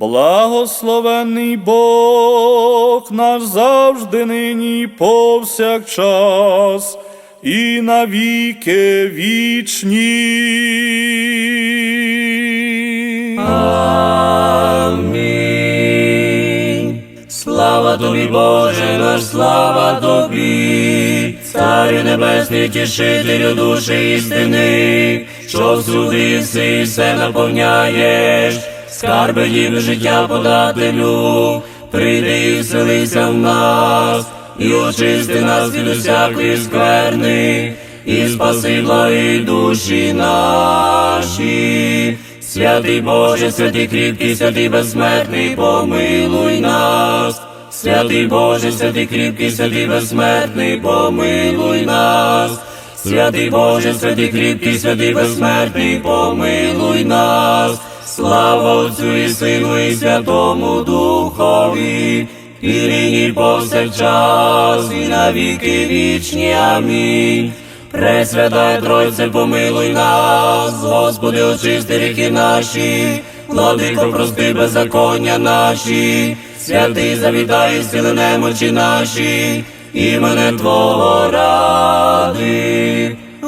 Благословений Бог наш завжди нині повсякчас і навіки вічні. Амінь. Слава тобі, Боже наш, слава тобі, Царю небесний, тішителю душі істини, що всюди все наповняєш, скарби ніби життя подателю, прийди і вселися в нас, і очисти нас від усякої скверни, і спаси благі душі наші. Святий Боже, святий кріпкий, святий безсмертний, помилуй нас. Святий Боже, святий кріпкий, святий безсмертний, помилуй нас. Святий Боже, святий кріпкий, святий безсмертний, помилуй нас. Слава Отцю і Сину і Святому Духові, і нині повсякчас, і навіки вічні. Амінь. Пресвятай Тройце, помилуй нас, Господи, очисти ріки наші, владико, прости беззаконня наші, святий завітай, сили немочі наші, іменем Твого ради.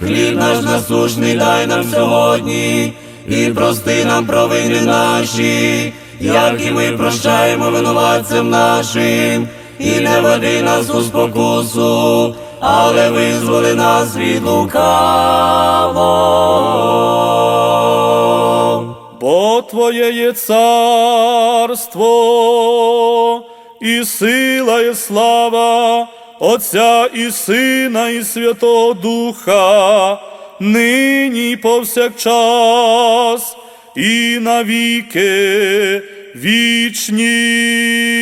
Хліб наш насушний дай нам сьогодні, і прости нам провини наші, як і ми прощаємо винуватцям нашим, і не веди нас у спокусу, але визволи нас від лукавого. Бо Твоє є царство, і сила, і слава Отця і Сина, і Святого Духа, нині і повсякчас, і навіки вічні.